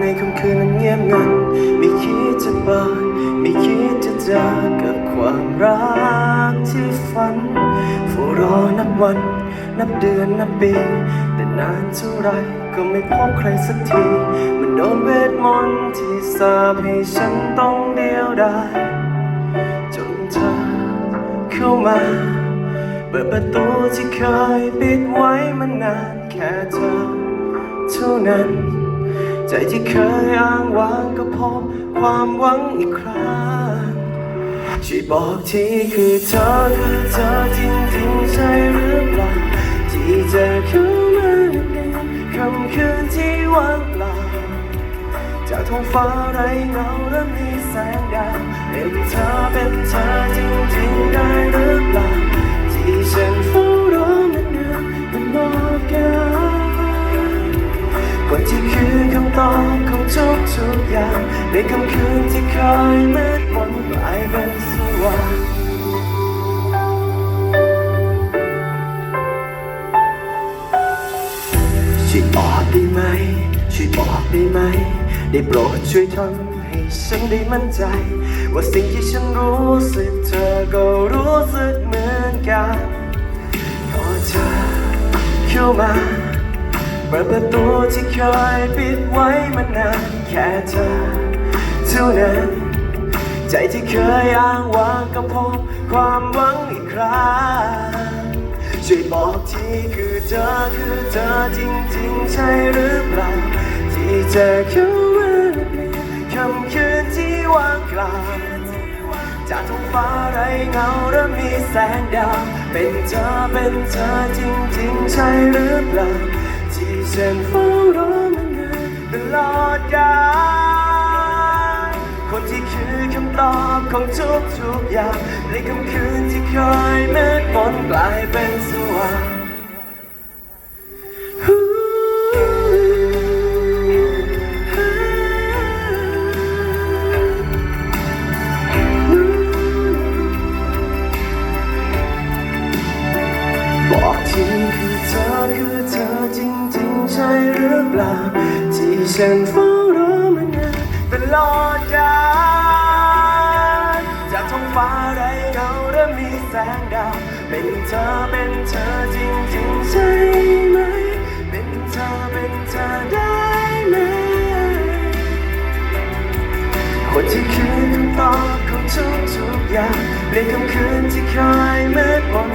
ในค่ำคืนนั้นเงียบงัน ไม่คิดจะเปิด ไม่คิดจะเจอกับความรักที่ฝันเฝ้ารอนับวัน นับเดือนนับปี แต่นานเท่าไรก็ไม่พบใครสักที มันโดนเวทมนต์ที่สาปให้ฉันต้องเดียวดายจนเธอเข้ามาเปิดประตูที่เคยปิดไว้มานานแค่เธอเท่านั้น ใจที่เคยอ้างว้างก็พบความหวังอีกครั้งช่วยบอกทีคือเธอคือเธอจริงๆใช่หรือเปล่าที่จะเข้ามาในคำคืนที่ว่างเปล่าจากท้องฟ้าไร้เงาและมี กอย่างในค่ำคืนที่เคยมืดมนกลายเป็นสว่างช่วยบอกได้ไหม ช่วยบอกได้ไหม ได้โปรดช่วยทำให้ฉันได้มั่นใจ ว่าสิ่งที่ฉันรู้สึกเธอก็รู้สึกเหมือนกันพอเธอเข้ามาเปิดประตูที่เคยปิดไว้มานาน เธอเท่านั้น ใจที่เคยอ้างว้างก็พบความหวังอีกครั้งช่วยบอกทีคือเธอคือเธอจริงๆ ใช่หรือเปล่าที่เจอเข้ามาคำคืนที่ว่างเปล่าจากท้องฟ้าไร้เงาและมีแสงดาวเป็นเธอเป็นเธอจริงๆ ใช่หรือเปล่าที่ฉันเฝ้ารอ ของทุกทุกๆอย่างในค่ำคืนที่เคยมืดมนกลายเป็นสว่างบอกทีคือเธอคือเธอจริงๆใช่หรือเปล่า ที่ฉันเฝ้ารอมานานตลอดกาลจาง ฟ้าไร้เงาและมีแสงดาว เป็นเธอเป็นเธอจริงๆใช่ไหม เป็นเธอเป็นเธอได้ไหมคนที่คืนคำตอบของทุกทุกๆอย่างในค่ำคืนที่เคยมืดมน